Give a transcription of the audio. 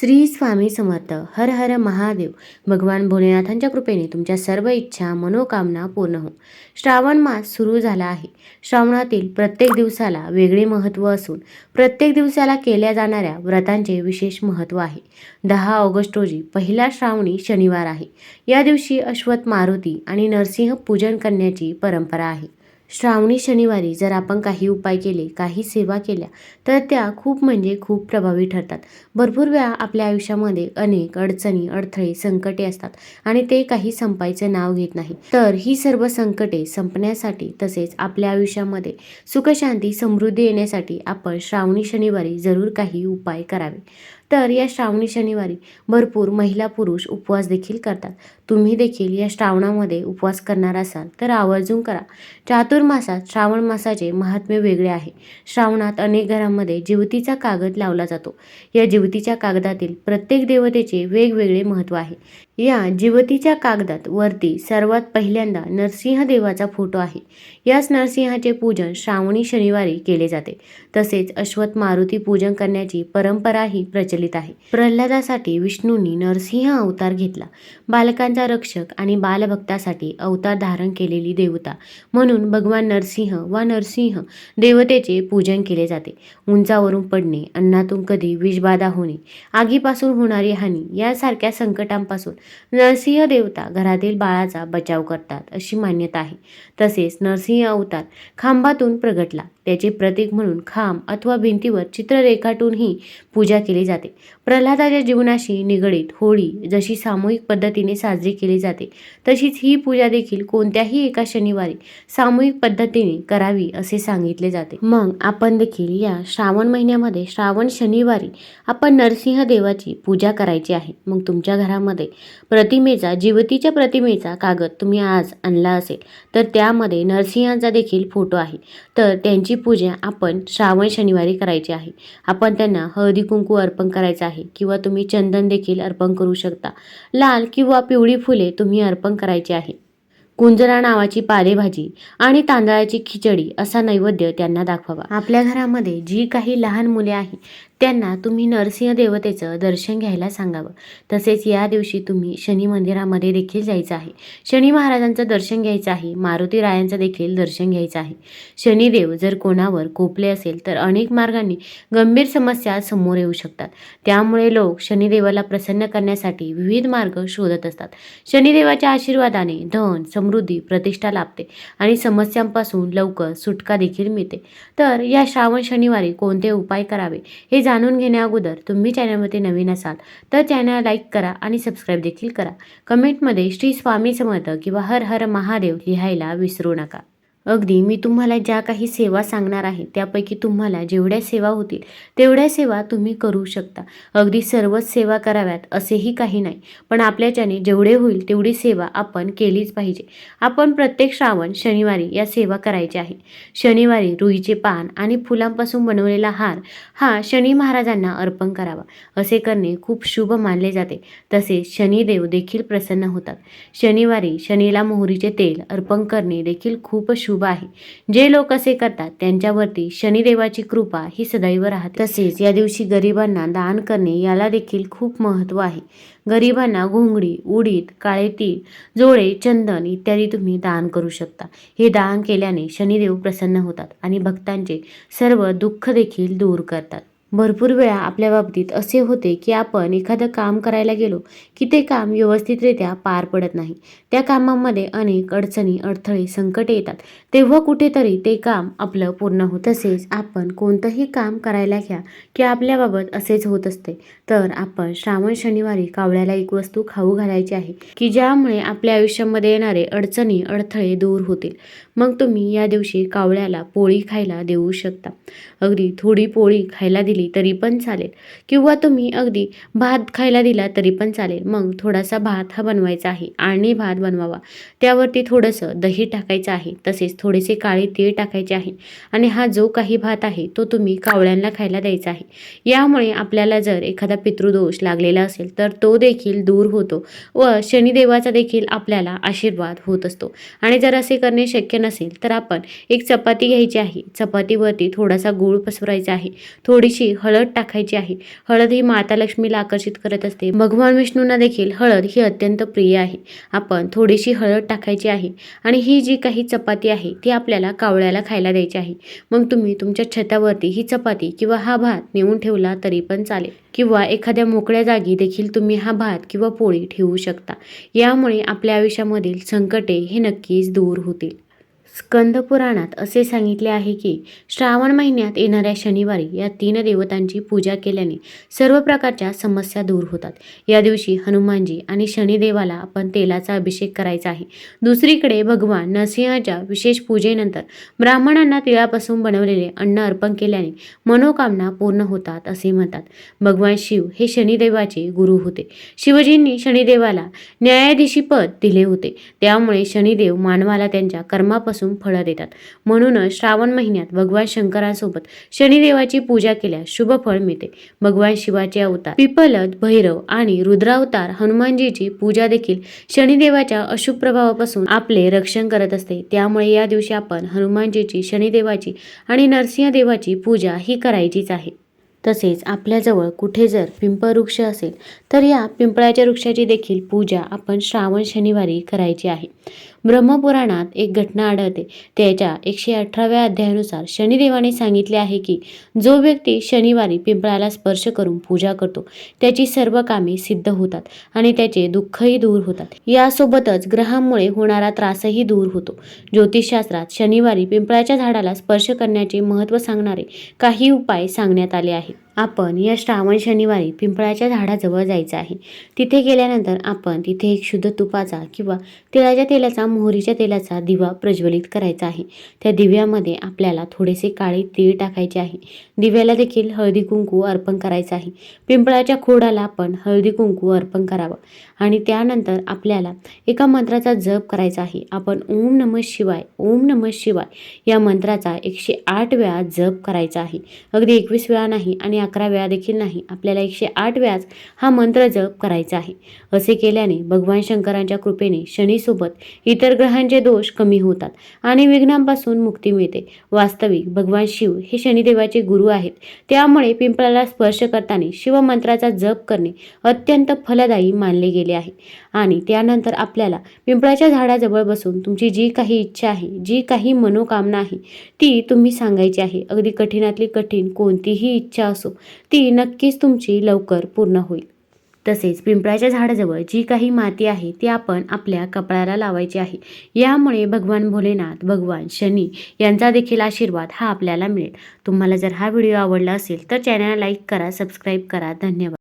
श्री स्वामी समर्थ. हर हर महादेव. भगवान भोलेनाथांच्या कृपेने तुमच्या सर्व इच्छा मनोकामना पूर्ण हो श्रावण मास सुरू झाला आहे. श्रावणातील प्रत्येक दिवसाला वेगळे महत्त्व असून प्रत्येक दिवसाला केल्या जाणाऱ्या व्रतांचे विशेष महत्त्व आहे. दहा ऑगस्ट रोजी पहिला श्रावणी शनिवार आहे. या दिवशी अश्वथ मारुती आणि नरसिंह पूजन करण्याची परंपरा आहे. श्रावणी शनिवारी जर आपण काही उपाय केले काही सेवा केल्या तर त्या खूप म्हणजे खूप प्रभावी ठरतात. भरपूर वेळा आपल्या आयुष्यामध्ये अनेक अडचणी अडथळे संकटे असतात आणि ते काही संपायचं नाव घेत नाही. तर ही सर्व संकटे संपण्यासाठी तसेच आपल्या आयुष्यामध्ये सुखशांती समृद्धी येण्यासाठी आपण श्रावणी शनिवारी जरूर काही उपाय करावे. तर या श्रावणी शनिवारी भरपूर महिला पुरुष उपवास देखील करतात. तुम्ही देखील या श्रावणामध्ये उपवास करणार असाल तर आवर्जून करा. चातुर्मासात श्रावण मासाचे महात्म्य वेगळे आहे. श्रावणात अनेक घरांमध्ये जिवतीचा कागद लावला जातो. या जिवतीच्या कागदातील प्रत्येक देवतेचे वेगवेगळे महत्त्व आहे. या जिवतीच्या कागदात वरती सर्वात पहिल्यांदा नरसिंह देवाचा फोटो आहे. याच नरसिंहाचे पूजन श्रावणी शनिवारी केले जाते. तसेच अश्वथ मारुती पूजन करण्याची परंपराही प्रचलित आहे. प्रल्हादासाठी विष्णूंनी नरसिंह अवतार घेतला. बालकांचा रक्षक आणि बालभक्तासाठी अवतार धारण केलेली देवता म्हणून भगवान नरसिंह वा नरसिंह देवतेचे पूजन केले जाते. उंचावरून पडणे अन्नातून कधी विषबाधा होणे आगीपासून होणारी हानी यासारख्या संकटांपासून नरसिंह देवता घरातील बाळाचा बचाव करतात अशी मान्यता आहे. तसेच नरसिंह अवतार खांबातून प्रगटला. त्याचे प्रतीक म्हणून खांब अथवा भिंतीवर चित्र रेखाटूनही पूजा केली जाते. प्रल्हादाच्या जीवनाशी निगडीत होळी जशी सामूहिक पद्धतीने साजरी केली जाते तशीच ही पूजा देखील कोणत्याही एका शनिवारी सामूहिक पद्धतीने करावी असे सांगितले जाते. मग आपण देखील या श्रावण महिन्यामध्ये श्रावण शनिवारी आपण नरसिंह देवाची पूजा करायची आहे. मग तुमच्या घरामध्ये प्रतिमेचा जिवतीच्या प्रतिमेचा कागद तुम्ही आज आणला असेल तर त्यामध्ये नरसिंह नरसिंहांचा देखील फोटो आहे. तर त्यांची पूजा आपण श्रावण शनिवारी करायची आहे. आपण त्यांना हळदी कुंकू अर्पण करायचं आहे किंवा तुम्ही चंदन देखील अर्पण करू शकता. लाल किंवा पिवळी फुले तुम्ही अर्पण करायची आहे. कुंजरा नावाची पालेभाजी आणि तांदळाची खिचडी असा नैवेद्य त्यांना दाखवावा. आपल्या घरामध्ये जी काही लहान मुले आहेत त्यांना तुम्ही नरसिंह देवतेचं दर्शन घ्यायला सांगावं. तसेच या दिवशी तुम्ही शनी मंदिरामध्ये देखील जायचं आहे. शनी महाराजांचं दर्शन घ्यायचं आहे. मारुती रायांचं देखील दर्शन घ्यायचं आहे. शनिदेव जर कोणावर कोपले असेल तर अनेक मार्गांनी गंभीर समस्या समोर येऊ शकतात. त्यामुळे लोक शनिदेवाला प्रसन्न करण्यासाठी विविध मार्ग शोधत असतात. शनिदेवाच्या आशीर्वादाने धन समृद्धी प्रतिष्ठा लाभते आणि समस्यांपासून लवकर सुटका देखील मिळते. तर या श्रावण शनिवारी कोणते उपाय करावे हे जाणून घेण्या अगोदर तुम्ही चॅनलमध्ये नवीन असाल तर चॅनल लाईक करा आणि सबस्क्राईब देखील करा. कमेंटमध्ये श्री स्वामी समर्थ किंवा हर हर महादेव लिहायला विसरू नका. अगदी मी तुम्हाला ज्या काही सेवा सांगणार आहे त्यापैकी तुम्हाला जेवढ्या सेवा होतील तेवढ्या सेवा तुम्ही करू शकता. अगदी सर्वच सेवा कराव्यात असेही काही नाही. पण आपल्याच्याने जेवढे होईल तेवढी सेवा आपण केलीच पाहिजे. आपण प्रत्येक श्रावण शनिवारी या सेवा करायच्या आहे. शनिवारी रुईचे पान आणि फुलांपासून बनवलेला हार हा शनी महाराजांना अर्पण करावा. असे करणे खूप शुभ मानले जाते. तसेच शनिदेव देखील प्रसन्न होतात. शनिवारी शनीला मोहरीचे तेल अर्पण करणे देखील खूप शुभ आहे. जे लोक असे करतात त्यांच्यावरती शनिदेवाची कृपा ही सदैव राहते. तसेच या दिवशी गरिबांना दान करणे याला देखील खूप महत्त्व आहे. गरिबांना घोंगडी उडीद काळे तीळ जोळे चंदन इत्यादी तुम्ही दान करू शकता. हे दान केल्याने शनिदेव प्रसन्न होतात आणि भक्तांचे सर्व दुःख देखील दूर करतात. भरपूर वेळा आपल्या बाबतीत असे होते की आपण एखादं काम करायला गेलो की ते काम व्यवस्थितरित्या पार पडत नाही. त्या कामामध्ये अनेक अडचणी अडथळे संकटे येतात. तेव्हा कुठेतरी ते काम आपलं पूर्ण होत तसेच आपण कोणतंही काम करायला घ्या की आपल्याबाबत असेच होत असते. तर आपण श्रावण शनिवारी कावळ्याला एक वस्तू खाऊ घालायची आहे की ज्यामुळे आपल्या आयुष्यामध्ये येणारे अडचणी अडथळे दूर होतील. मग तुम्ही या दिवशी कावळ्याला पोळी खायला देऊ शकता. अगदी थोडी पोळी खायला दिली तरी पण चालेल. किंवा तुम्ही अगदी भात खायला दिला तरी पण चालेल. मग थोडासा भात हा बनवायचा आहे आणि भात बनवावा. त्यावरती थोडंसं दही टाकायचं आहे. तसेच थोडेसे काळे तीळ टाकायचे आहे. आणि हा जो काही भात आहे तो तुम्ही कावळ्यांना खायला द्यायचा आहे. यामुळे आपल्याला जर एखादा पितृदोष लागलेला असेल तर तो देखील दूर होतो व शनिदेवाचा देखील आपल्याला आशीर्वाद होत असतो. आणि जर असे करणे शक्य नसेल तर आपण एक चपाती घ्यायची आहे. चपातीवरती थोडासा गूळ पसरायचा आहे. थोडीशी हळद टाकायची आहे. हळद ही माता लक्ष्मीला आकर्षित करत असते. भगवान विष्णूंना देखील हळद ही अत्यंत प्रिय आहे. आपण थोडीशी हळद टाकायची आहे आणि ही जी काही चपाती आहे ती आपल्याला कावळ्याला खायला द्यायची आहे. मग तुम्ही तुमच्या छतावरती ही चपाती किंवा हा भात नेऊन ठेवला तरी पण चालेल. किंवा एखाद्या मोकळ्या जागी देखील तुम्ही हा भात किंवा पोळी ठेवू शकता. यामुळे आपल्या आयुष्यामधील संकटे हे नक्कीच दूर होतील. स्कंद पुराणात असे सांगितले आहे की श्रावण महिन्यात येणाऱ्या शनिवारी या तीन देवतांची पूजा केल्याने सर्व प्रकारच्या समस्या दूर होतात. या दिवशी हनुमानजी आणि शनिदेवाला आपण तेलाचा अभिषेक करायचा आहे. दुसरीकडे भगवान नरसिंहाच्या विशेष पूजेनंतर ब्राह्मणांना तिळापासून बनवलेले अन्न अर्पण केल्याने मनोकामना पूर्ण होतात असे म्हणतात. भगवान शिव हे शनिदेवाचे गुरु होते. शिवजींनी शनिदेवाला न्यायाधीशी पद दिले होते. त्यामुळे शनिदेव मानवाला त्यांच्या कर्मापासून फळं देतात. म्हणूनच श्रावण महिन्यात भगवान शंकरांसोबत शनिदेवाची पूजा केल्यास शुभ फळ मिळते. भगवान शिवाचे अवतार पिपलद भैरव आणि रुद्रावतार हनुमानजीची पूजा देखील शनिदेवाच्या अशुभ प्रभावापासून आपले रक्षण करत असते. त्यामुळे या दिवशी आपण हनुमानजीची शनिदेवाची आणि नरसिंहदेवाची पूजा ही करायचीच आहे. तसेच आपल्याजवळ कुठे जर पिंपळ असेल तर या पिंपळाच्या वृक्षाची देखील पूजा आपण श्रावण शनिवारी करायची आहे. ब्रह्मपुराणात एक घटना आढळते. त्याच्या एकशे अठराव्या अध्यायानुसार शनिदेवाने सांगितले आहे की जो व्यक्ती शनिवारी पिंपळाला स्पर्श करून पूजा करतो त्याची सर्व कामे सिद्ध होतात आणि त्याचे दुःखही दूर होतात. यासोबतच ग्रहांमुळे होणारा त्रासही दूर होतो. ज्योतिषशास्त्रात शनिवारी पिंपळाच्या झाडाला स्पर्श करण्याचे महत्त्व सांगणारे काही उपाय सांगण्यात आले आहेत. आपण या श्रावण शनिवारी पिंपळाच्या झाडाजवळ जायचं आहे. तिथे गेल्यानंतर आपण तिथे एक शुद्ध तुपाचा किंवा तिळाच्या तेलाचा मोहरीच्या तेलाचा दिवा प्रज्वलित करायचा आहे. त्या दिव्यामध्ये आपल्याला थोडेसे काळे तीळ टाकायचे आहे. दिव्याला देखील हळदी कुंकू अर्पण करायचं आहे. पिंपळाच्या खोडाला आपण हळदी कुंकू अर्पण करावं. आणि त्यानंतर आपल्याला एका मंत्राचा जप करायचा आहे. आपण ओम नम शिवाय ओम नम शिवाय या मंत्राचा एकशे आठ वेळा जप करायचा आहे. अगदी एकवीस वेळा नाही आणि अकरा वेळा देखील नाही आपल्याला एकशे आठ वेळाच हा मंत्र जप करायचा आहे. असे केल्याने भगवान शंकरांच्या कृपेने शनीसोबत इतर ग्रहांचे दोष कमी होतात आणि विघ्नांपासून मुक्ती मिळते. वास्तविक भगवान शिव हे शनिदेवाचे गुरु आहेत. त्यामुळे पिंपळाला स्पर्श करताना शिवमंत्राचा जप करणे अत्यंत फलदायी मानले गेले आहे. आणि त्यानंतर आपल्याला पिंपळाच्या झाडाजवळ बसून तुमची जी काही इच्छा आहे जी काही मनोकामना आहे ती तुम्ही सांगायची आहे. अगदी कठीणातली कठीण कोणतीही इच्छा असो ती नक्कीच तुमची लवकर पूर्ण होईल. तसेच पिंपळाच्या झाडाजवळ जी काही माती आहे ती आपण आपल्या कपाळाला लावायची आहे. यामुळे भगवान भोलेनाथ भगवान शनी यांचा देखील आशीर्वाद हा आपल्याला मिळेल. तुम्हाला जर हा व्हिडिओ आवडला असेल तर चॅनलला लाईक करा सबस्क्राईब करा. धन्यवाद.